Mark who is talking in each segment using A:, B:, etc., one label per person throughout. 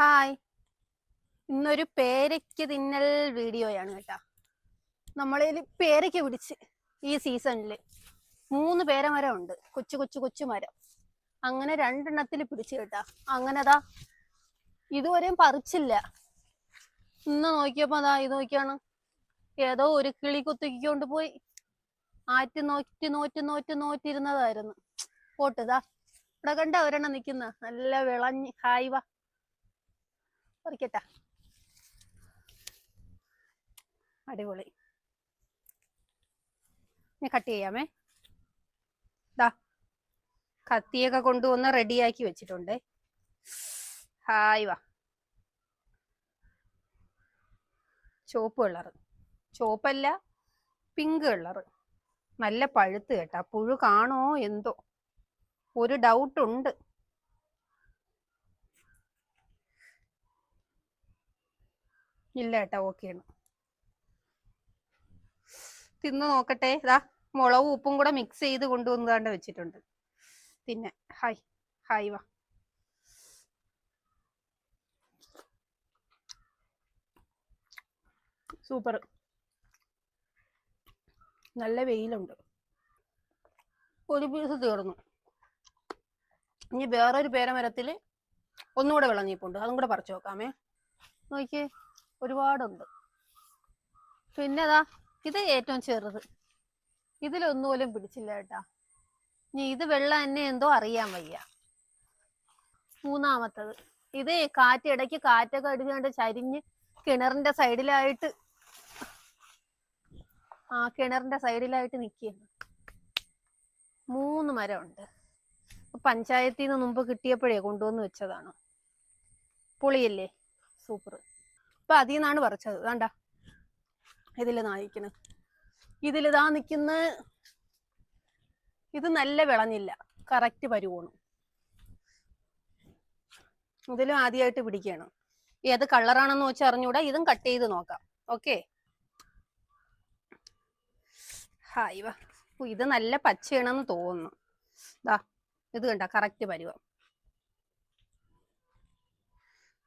A: Hi ഇന്നൊരു പേരയ്ക്ക് തിന്നൽ വീഡിയോയാണ് കേട്ടോ. നമ്മളിൽ പേരയ്ക്ക് പിടിച്ച് ഈ സീസണിൽ മൂന്ന് പേരമരം ഉണ്ട് കൊച്ചു കൊച്ചു കൊച്ചു മരം. അങ്ങനെ രണ്ടെണ്ണത്തിൽ പിടിച്ച് കേട്ടാ. അങ്ങനെ അതാ ഇതുവരെയും പറിച്ചില്ല. ഇന്ന് നോക്കിയപ്പോ അതാ ഇത് നോക്കിയാണ്. ഏതോ ഒരു കിളി കുത്തിക്കൊണ്ട് പോയി. ആറ്റി നോറ്റി നോറ്റി നോറ്റി നോറ്റിരുന്നതായിരുന്നു. പോട്ടുതാ ഇവിടെ കണ്ട ഒരെണ്ണം നിക്കുന്ന? നല്ല വിളഞ്ഞ്. ഹായ് വാ. പറിക്കട്ടാ. അടിപൊളി. ഞാൻ കട്ട് ചെയ്യാമേ. ദാ കത്തിയൊക്കെ കൊണ്ടുവന്ന് റെഡിയാക്കി വെച്ചിട്ടുണ്ട്. ഹായ് വാ. ചോപ്പ് കളറ് ചോപ്പല്ല പിങ്ക് കളറ് നല്ല പഴുത്ത് കേട്ടാ. പുഴു കാണോ എന്തോ. ഒരു ഡൗട്ട് ഇല്ല ഏട്ടാ ഓക്കെയാണ് തിന്നു നോക്കട്ടെ. ഇതാ മുളകും ഉപ്പും കൂടെ മിക്സ് ചെയ്ത് കൊണ്ടുവന്നാണ്ട് വെച്ചിട്ടുണ്ട്. പിന്നെ ഹായ് ഹായ് വാ. സൂപ്പർ നല്ല വെയിലുണ്ട്. ഒരു പീസ് തീർന്നു. ഇനി വേറൊരു പേരമരത്തിൽ ഒന്നുകൂടെ വിളഞ്ഞിപ്പുണ്ട് അതും കൂടെ പറിച്ചു നോക്കാമേ നോക്കിയേ. ഒരുപാടുണ്ട്. പിന്നെ അതാ ഇത് ഏറ്റവും ചെറുത്. ഇതിലൊന്നും പോലും പിടിച്ചില്ല കേട്ടാ. ഇനി ഇത് വെള്ളം എന്നെ എന്തോ അറിയാൻ വയ്യ. മൂന്നാമത്തത് ഇത് കാറ്റ് ഇടയ്ക്ക് കാറ്റൊക്കെ അടിച്ചുകൊണ്ട് ചരിഞ്ഞ് കിണറിന്റെ സൈഡിലായിട്ട് ആ കിണറിന്റെ സൈഡിലായിട്ട് നിൽക്കുകയാണ് മൂന്ന് മരമുണ്ട്. പഞ്ചായത്തിൽ നിന്ന് മുമ്പ് കിട്ടിയപ്പോഴേ കൊണ്ടുവന്ന് വെച്ചതാണ്. പുളിയല്ലേ? സൂപ്പർ അപ്പൊ അതിൽ നിന്നാണ് പറിച്ചത്. വേണ്ട ഇതിൽ നായിക്കണ് ഇതിലിതാ നിക്കുന്ന. ഇത് നല്ല വിളഞ്ഞില്ല. കറക്റ്റ് പരുവോണം ഇതിലും ആദ്യമായിട്ട് പിടിക്കുകയാണ് ഏത് കളറാണെന്ന് വെച്ച് അറിഞ്ഞൂടാ. ഇതും കട്ട് ചെയ്ത് നോക്കാം. ഓക്കെ? ഹായ് വാ ഇത് നല്ല പച്ചയാണെന്ന് തോന്നുന്നു. ദാ ഇത് കണ്ട കറക്റ്റ് പരുവം.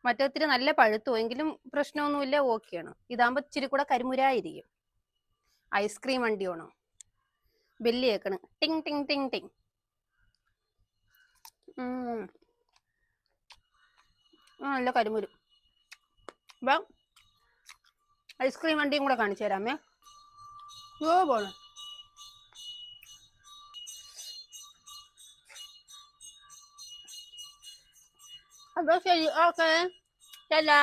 A: മറ്റൊത്തിരി നല്ല പഴുത്തു എങ്കിലും പ്രശ്നമൊന്നുമില്ല ഓക്കെയാണ്. ഇതാകുമ്പോ ഇച്ചിരി കൂടെ കരിമുരായിരിക്കും. ഐസ്ക്രീം വണ്ടി വണ്ടിയാണ് ബെല്ലി കേക്കണ് ടിങ് ടിങ് ടിങ് ടിങ് നല്ല കരിമുരു. ഐസ്ക്രീം വണ്ടിയും കൂടെ കാണിച്ചു തരാമേ ഓ പോണ അപ്പൊ ശരി ഓക്കെ ചെല്ലാ